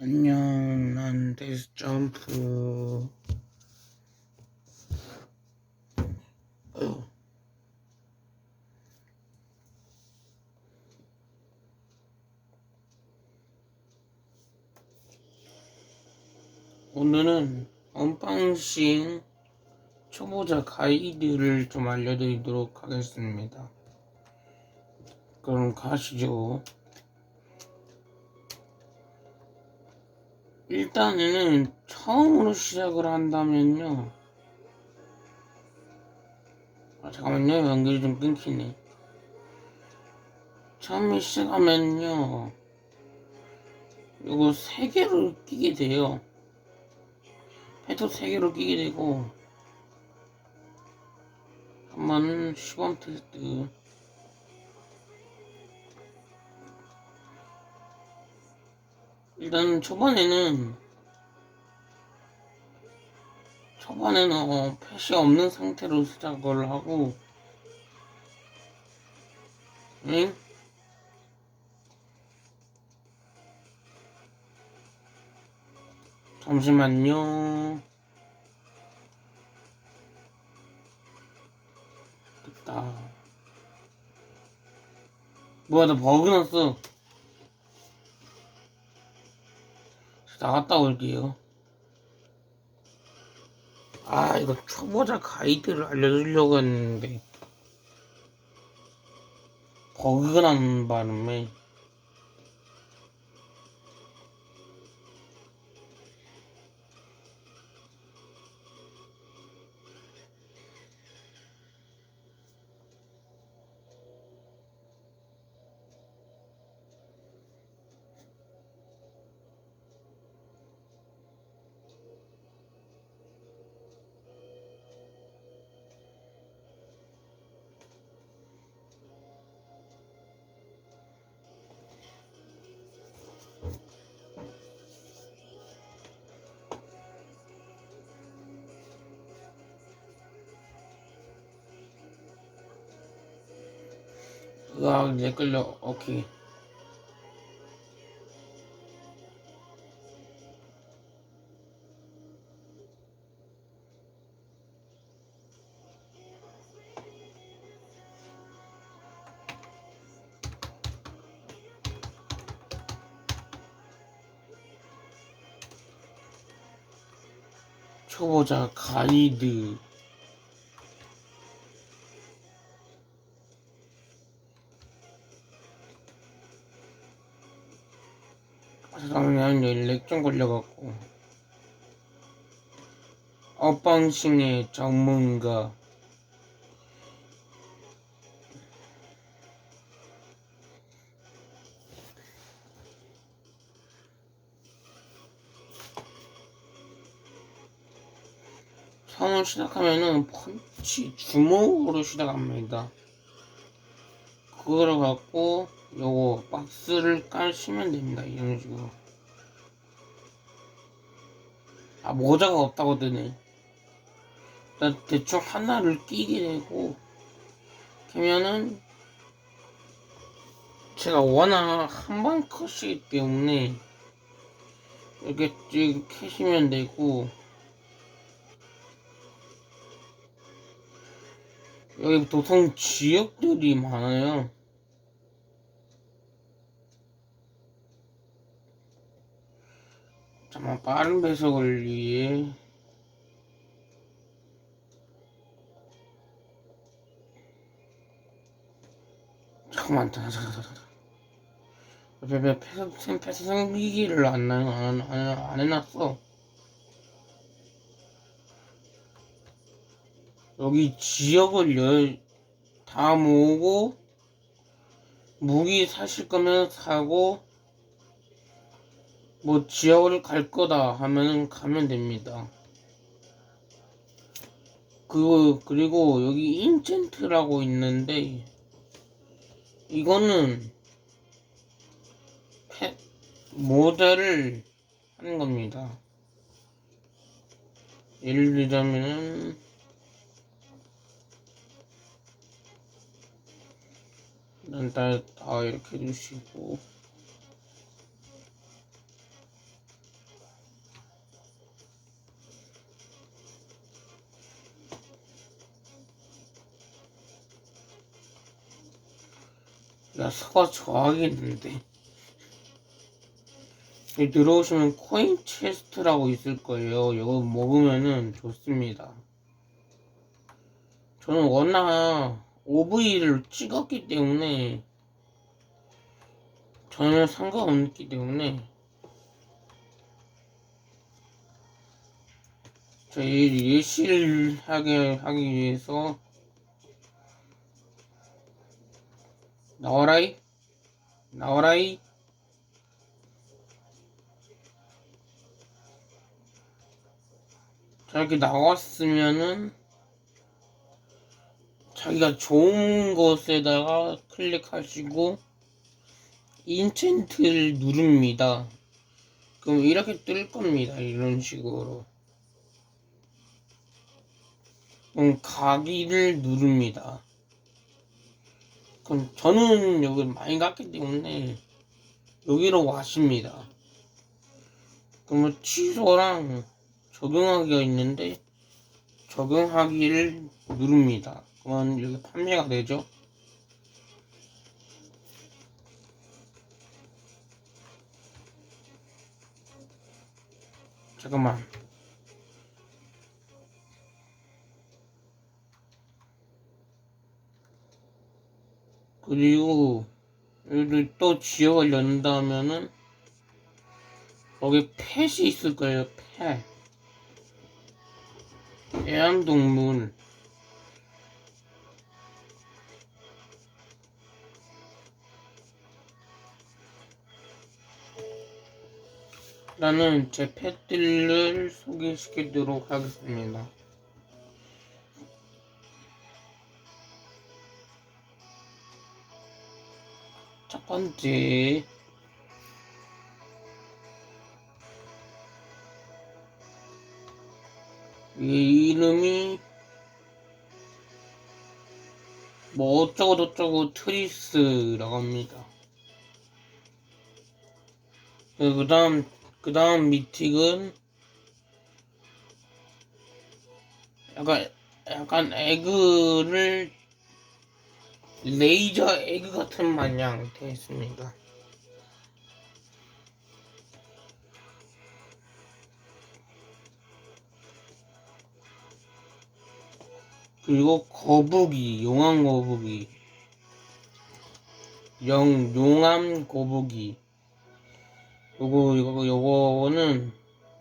안녕, 난 데스 점프. 어휴. 오늘은 언빵싱 초보자 가이드를 좀 알려드리도록 하겠습니다. 그럼 가시죠. 일단은 처음으로 시작을 한다면요. 아, 잠깐만요. 연결이 좀 끊기네. 처음에 시작하면요. 요거 세 개로 끼게 돼요. 패드 세 개로 끼게 되고 한번 시범 테스트 일단 초반에는 초반에는 어, 펫이 없는 상태로 시작을 하고 응? 잠시만요. 됐다. 뭐야 나 버그 났어. 나갔다 올게요. 아, 이거 초보자 가이드를 알려주려고 했는데, 버그가 나는 바람에, 으악, 이제 끌려, 오케이. 초보자 가이드. 잠깐만요, 여기 렉좀 걸려갖고. 어빵싱의 전문가. 처음 시작하면은 펀치 주먹으로 시작합니다. 그거를 갖고 요거 박스를 깔시면 됩니다. 이런 식으로. 아 모자가 없다고 뜨네. 일단 대충 하나를 끼게 되고 그러면은 제가 워낙 한번 컷이기 때문에 이렇게 쭉 캐시면 되고 여기 도통 지역들이 많아요. 잠깐 빠른 배속을 위해 잠깐만 왜 패스 패스 생기기를 안, 안, 안, 안 해놨어? 여기 지역을 열, 다 모으고 무기 사실 거면 사고 뭐 지역을 갈 거다 하면은 가면 됩니다. 그 그리고 여기 인챈트라고 있는데 이거는 펫 모델을 하는 겁니다. 예를 들자면은 일단 다, 다 이렇게 해주시고 야 서가 좋아하겠는데 들어오시면 코인 체스트라고 있을 거예요. 이거 먹으면은 좋습니다. 저는 워낙 OV를 찍었기 때문에 전혀 상관없기 때문에 저희 예시를 하게 하기 위해서 나와라이 나와라이 자, 이렇게 나왔으면은 자기가 좋은 것에다가 클릭하시고 인챈트를 누릅니다. 그럼 이렇게 뜰 겁니다. 이런 식으로. 그럼 가기를 누릅니다. 그럼 저는 여기 많이 갔기 때문에 여기로 와십니다. 그러면 취소랑 적용하기가 있는데 적용하기를 누릅니다. 그러면 여기 판매가 되죠. 잠깐만. 그리고 여기 또 지역을 연다면은 거기 펫이 있을 거예요. 펫. 애완동물. 나는 제 펫들을 소개시키도록 하겠습니다. 첫 번째, 이 이름이 뭐 어쩌고 저쩌고 트리스라고 합니다. 그 다음, 그 다음 미틱은 약간, 약간 에그를 레이저 에그 같은 마냥 되어 있습니다. 그리고 거북이, 용암 거북이, 영, 용암 거북이. 요거, 요거, 요거는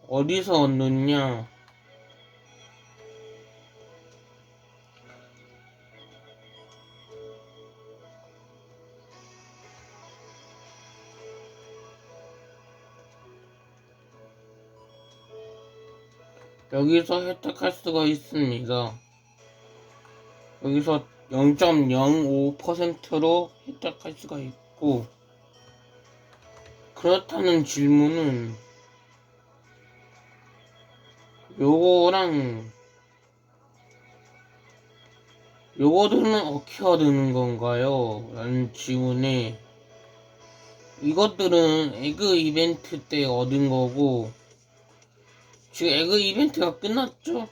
어디서 얻느냐? 여기서 혜택할 수가 있습니다. 여기서 0.05%로 혜택할 수가 있고, 그렇다는 질문은 요거랑 요거들은 어떻게 얻는 건가요? 라는 질문에 이것들은 에그 이벤트 때 얻은 거고 지금 에그 이벤트가 끝났죠?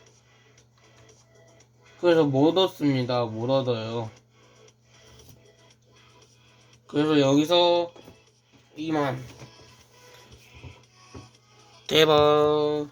그래서 못 얻습니다. 못 얻어요. 그래서 여기서 이만 대박